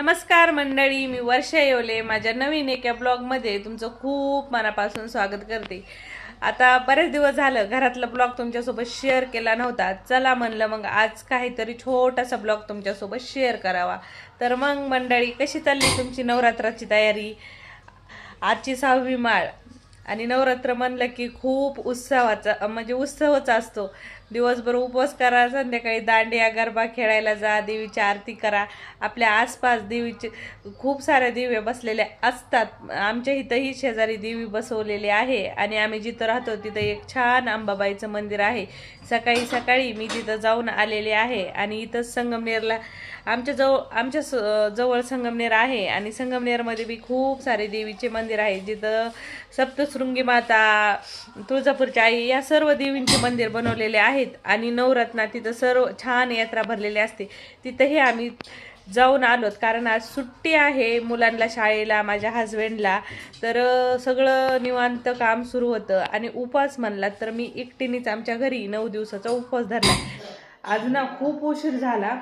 नमस्कार मंडळी मी वर्षा येवले. माझ्या नवीन एका ब्लॉगमध्ये तुमचं खूप मनापासून स्वागत करते. आता बरेच दिवस झालं घरातला ब्लॉग तुमच्यासोबत शेअर केला नव्हता. चला म्हणलं मग आज काहीतरी छोटासा ब्लॉग तुमच्यासोबत शेअर करावा. तर मग मंडळी कशी चालली तुमची नवरात्राची तयारी? आजची सहावी माळ. आणि नवरात्र म्हणलं की खूप उत्सवाचा म्हणजे उत्सवच असतो. दिवसभर उपवास करा संध्याकाळी दांडिया गरबा खेळायला जा देवीची आरती करा. आपल्या आसपास देवीचे खूप साऱ्या दिवे बसलेले असतात. आमच्या इथंही शेजारी देवी बसवलेली आहे आणि आम्ही जिथं राहतो तिथं एक छान अंबाबाईचं मंदिर आहे. सकाळी सकाळी मी तिथं जाऊन आलेले आहे आणि इथंच संगमनेरला आमच्या जवळ आमच्या स- जवळ संगमनेर आहे आणि संगमनेरमध्ये बी खूप सारे देवीचे मंदिर आहे. जिथं सप्तशृंगी माता तुळजापूरची आई या सर्व देवींचे मंदिर बनवलेले आहे. आहेत आणि नवरत्ना तिथं सर्व छान यात्रा भरलेली असते. तिथंही आम्ही जाऊन आलोत. कारण आज सुट्टी आहे मुलांना शाळेला माझ्या हजबंडला तर सगळं निवांत काम सुरू होतं आणि उपवास म्हणला तर मी एकटीनेच आमच्या घरी नऊ दिवसाचा उपवास धरला. आज ना खूप उशीर झाला.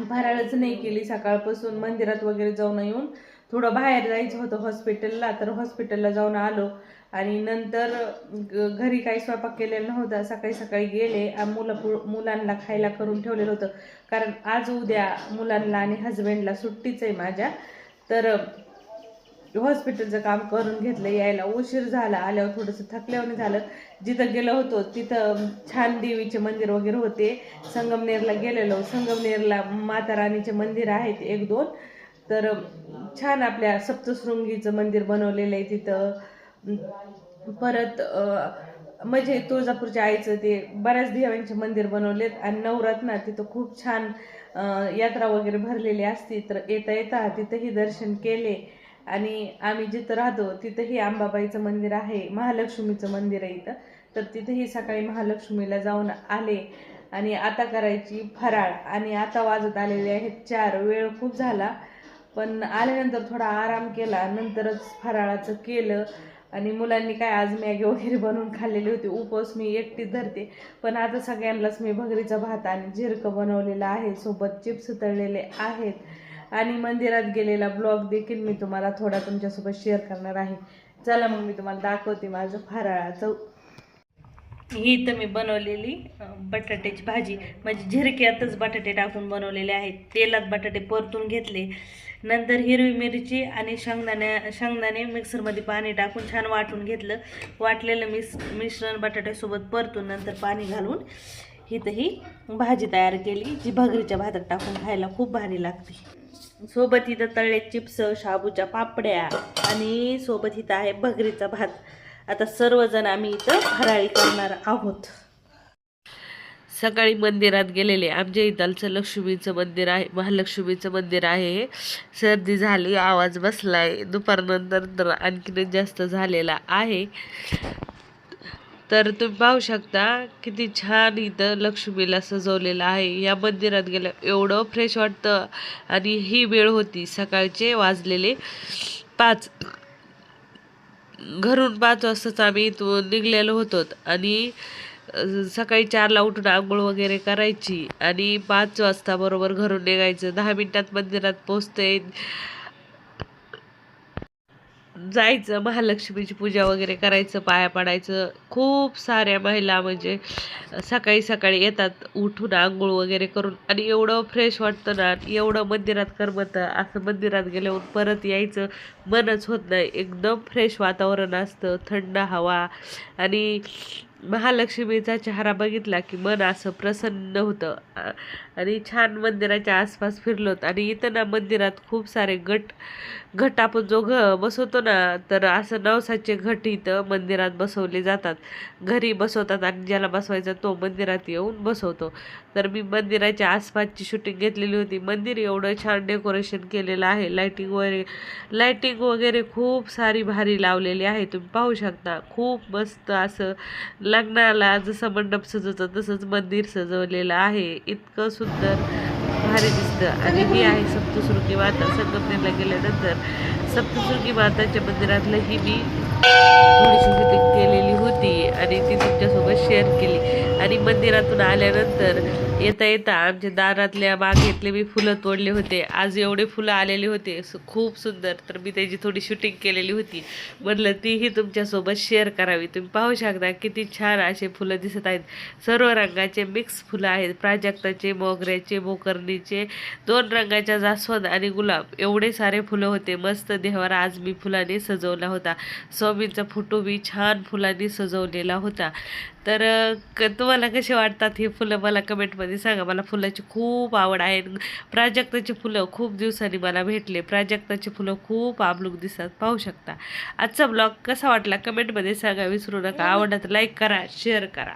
फराळच नाही केली. सकाळपासून मंदिरात वगैरे जाऊन येऊन थोडं बाहेर जायचं होतं हॉस्पिटलला तर हॉस्पिटलला जाऊन आलो. आणि नंतर ग- घरी काही स्वयंपाक केलेला नव्हता. सकाळी सकाळी गेले. मुलं पु- मुलांना खायला करून ठेवलेलं होतं. कारण आज उद्या मुलांना आणि हजबंडला सुट्टीच आहे माझ्या. तर हॉस्पिटलचं काम करून घेतलं. यायला उशीर झाला. आल्यावर थोडंसं थकल्यावर झालं. जिथं गेलो होतो तिथं छान देवीचे मंदिर वगैरे होते. संगमनेरला गेलेलो. संगमनेरला माता राणीचे मंदिर आहेत एक दोन. तर छान आपल्या सप्तशृंगीचं मंदिर बनवलेलं आहे तिथं. परत म्हणजे तुळजापूरच्या आईचं ते बऱ्याच देवांचे मंदिर बनवलेत आणि नवरत्ना तिथं खूप छान यात्रा वगैरे भरलेली असती. तर येता येता तिथंही दर्शन केले. आणि आम्ही जिथं राहतो तिथंही अंबाबाईचं मंदिर आहे महालक्ष्मीचं मंदिर आहे इथं. तर तिथेही सकाळी महालक्ष्मीला जाऊन आले. आणि आता करायची फराळ. आणि आता वाजत आलेले आहेत चार. वेळ खूप झाला. पण आल्यानंतर थोडा आराम केला नंतरच फराळाचं केलं. आणि मुलांनी काय आज मॅगी वगैरे बनवून खाल्लेली होती उपवास मी एकटीच धरते. पण आता सगळ्यांनाच मी भगरीचा भात आणि झिरकं बनवलेलं आहे सोबत चिप्स तळलेले आहेत. आणि मंदिरात गेलेला ब्लॉग देखील मी तुम्हाला थोडा तुमच्यासोबत शेअर करणार आहे. चला मग मी तुम्हाला दाखवते माझं फराळाचं ही तर मी बनवलेली बटाट्याची भाजी. म्हणजे झिरक्यातच बटाटे टाकून बनवलेले आहेत. तेलात बटाटे परतून घेतले. नंतर हिरवी मिरची आणि शेंगदाण्या शेंगदाणे मिक्सरमध्ये पाणी टाकून छान वाटून घेतलं. वाटलेलं मिस मिश्रण बटाट्यासोबत परतून नंतर पाणी घालून इथं ही भाजी तयार केली जी भगरीच्या भातात टाकून खायला खूप भारी लागते. सोबत इथं तळले चिप्स शाबूच्या पापड्या आणि सोबत इथं आहे भगरीचा भात. आता सर्वजण आम्ही इथं फराळी करणार आहोत. सकाळी मंदिरात गेलेले आमच्या इथलचं लक्ष्मीचं मंदिर आहे महालक्ष्मीचं मंदिर आहे. हे सर्दी झाली आवाज बसलाय. दुपारनंतर तर आणखीनच जास्त झालेला आहे. तर तुम्ही पाहू शकता किती छान इथं लक्ष्मीला सजवलेलं आहे. या मंदिरात गेलं एवढं फ्रेश वाटतं. आणि ही वेळ होती सकाळचे वाजलेले पाच. घरून पाच वाजताच आम्ही इथून निघलेलो होतो आणि सकाळी चारला उठून आंघोळ वगैरे करायची आणि पाच वाजता बरोबर घरून निघायचं. दहा मिनटात मंदिरात पोचते जायचं महालक्ष्मीची पूजा वगैरे करायचं पाया पडायचं. खूप साऱ्या महिला म्हणजे सकाळी सकाळी येतात उठून आंघोळ वगैरे करून आणि एवढं फ्रेश वाटतं ना एवढं मंदिरात करमतं असं मंदिरात गेल्यावर परत यायचं मनच होत नाही. एकदम फ्रेश वातावरण असतं थंड हवा आणि महालक्ष्मीचा चेहरा बघितला की मन असं प्रसन्न होतं. आणि छान मंदिराच्या आसपास फिरलोत. आणि इथं ना मंदिरात खूप सारे गट घट आपण जो घ बसवतो ना तर असं नवसाचे घट इथं मंदिरात बसवले जातात. घरी बसवतात आणि ज्याला बसवायचा तो मंदिरात येऊन बसवतो. तर मी मंदिराच्या आसपासची शूटिंग घेतलेली होती. मंदिर एवढं छान डेकोरेशन केलेलं आहे. लाईटिंग वगैरे लाईटिंग वगैरे खूप सारी भारी लावलेली आहे. तुम्ही पाहू शकता. खूप मस्त असं लग्नाला जसं मंडप सजवतं तसंच मंदिर सजवलेलं आहे. इतकं सुंदर भारी दिसतं. आणि ही आहे सप्तशृंगी माता. संगमनेरला गेल्यानंतर सप्तशृंगी माताच्या मंदिरातलं ही मी थोडीशी केलेली होती आणि ती तुमच्यासोबत शेअर केली. आणि मंदिरातून आल्यानंतर येता येता आमच्या दारातल्या बागेतले मी फुलं तोडले होते. आज एवढे फुलं आलेले होते. खूप सुंदर. तर मी त्याची थोडी शूटिंग केलेली होती. म्हटलं तीही तुमच्यासोबत शेअर करावी. तुम्ही पाहू शकता किती छान असे फुलं दिसत आहेत. सर्व रंगाचे मिक्स फुलं आहेत. प्राजक्ताचे मोगऱ्याचे मोकर्णीचे दोन रंगाच्या जास्वंद आणि गुलाब. एवढे सारे फुलं होते. मस्त देवाला आज मी फुलाने सजवला होता. स्वामींचा फोटो मी छान फुलांनी सजवलेला होता. तर क तुम्हाला कसे वाटतात ही फुलं? मला कमेंटमध्ये सांगा. मला फुलाची खूप आवड आहे. प्राजक्ताची फुलं खूप दिवसांनी मला भेटले. प्राजक्ताची फुलं खूप आबलूक दिसतात. पाहू शकता. आजचा ब्लॉग कसा वाटला? कमेंटमध्ये सांगा. विसरू नका. आवडत लाईक करा शेअर करा.